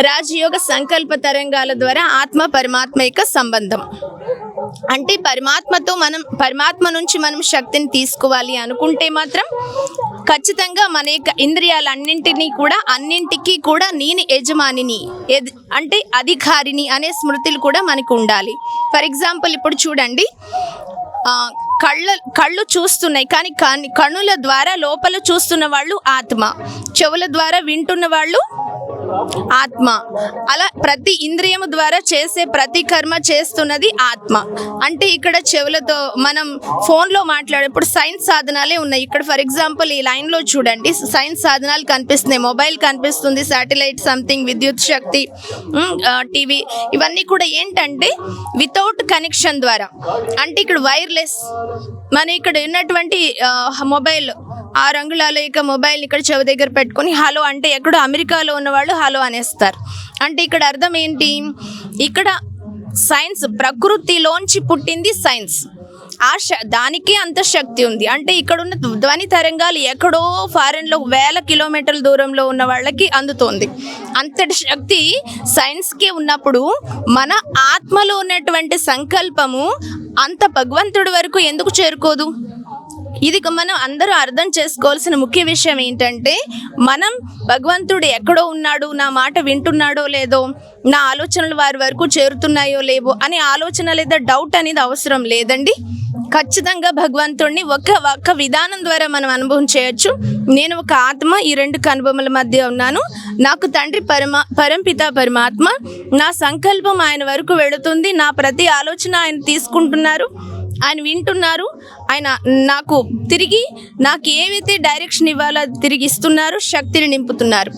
రాజయోగ సంకల్ప తరంగాల ద్వారా ఆత్మ పరమాత్మ యొక్క సంబంధం. అంటే పరమాత్మతో మనం పరమాత్మ నుంచి మనం శక్తిని తీసుకోవాలి అనుకుంటే మాత్రం ఖచ్చితంగా మన యొక్క ఇంద్రియాలన్నింటినీ కూడా అన్నింటికీ కూడా నేను యజమానిని ఎద్- అంటే అధికారిని అనే స్మృతులు కూడా మనకు ఉండాలి. ఫర్ ఎగ్జాంపుల్ ఇప్పుడు చూడండి కళ్ళ కళ్ళు చూస్తున్నాయి కానీ కన్- కన్నుల ద్వారా లోపల చూస్తున్న వాళ్ళు ఆత్మ. చెవుల ద్వారా వింటున్న వాళ్ళు ఆత్మ. అలా ప్రతి ఇంద్రియము ద్వారా చేసే ప్రతి కర్మ చేస్తున్నది ఆత్మ. అంటే ఇక్కడ చెవులతో మనం ఫోన్లో మాట్లాడేప్పుడు సైన్స్ సాధనాలే ఉన్నాయి. ఇక్కడ ఫర్ ఎగ్జాంపుల్ ఈ లైన్లో చూడండి. సైన్స్ సాధనాలు కనిపిస్తున్నాయి. మొబైల్ కనిపిస్తుంది శాటిలైట్ సంథింగ్ విద్యుత్ శక్తి టీవీ. ఇవన్నీ కూడా ఏంటంటే వితౌట్ కనెక్షన్ ద్వారా. అంటే ఇక్కడ వైర్లెస్. మన ఇక్కడ ఉన్నటువంటి మొబైల్ ఆ రంగులలో ఇక మొబైల్ ఇక్కడ చెవి దగ్గర పెట్టుకొని హలో అంటే ఎక్కడో అమెరికాలో ఉన్నవాళ్ళు హలో అనేస్తారు. అంటే ఇక్కడ అర్థం ఏంటి? ఇక్కడ సైన్స్ ప్రకృతిలోంచి పుట్టింది సైన్స్. ఆ శ దానికే అంత శక్తి ఉంది. అంటే ఇక్కడ ఉన్న ధ్వని తరంగాలు ఎక్కడో ఫారెన్లో వేల కిలోమీటర్ల దూరంలో ఉన్న వాళ్ళకి అందుతోంది. అంతటి శక్తి సైన్స్కే ఉన్నప్పుడు మన ఆత్మలో ఉన్నటువంటి సంకల్పము అంత భగవంతుడి వరకు ఎందుకు చేరుకోదు? ఇది మనం అందరూ అర్థం చేసుకోవాల్సిన ముఖ్య విషయం ఏంటంటే మనం భగవంతుడు ఎక్కడో ఉన్నాడు నా మాట వింటున్నాడో లేదో నా ఆలోచనలు వారి వరకు చేరుతున్నాయో లేవో అనే ఆలోచన లేదా డౌట్ అనేది అవసరం లేదండి. ఖచ్చితంగా భగవంతుడిని ఒక ఒక విధానం ద్వారా మనం అనుభవం చేయొచ్చు. నేను ఒక ఆత్మ ఈ రెండు కనుబొమ్మల మధ్య ఉన్నాను. నాకు తండ్రి పరమా పరంపిత పరమాత్మ. నా సంకల్పం ఆయన వరకు వెళుతుంది. నా ప్రతి ఆలోచన ఆయన తీసుకుంటున్నారు. ఆయన వింటున్నారు ఆయన నాకు తిరిగి నాకు ఏవైతే డైరెక్షన్ ఇవ్వాలో తిరిగి ఇస్తున్నారు శక్తిని నింపుతున్నారు.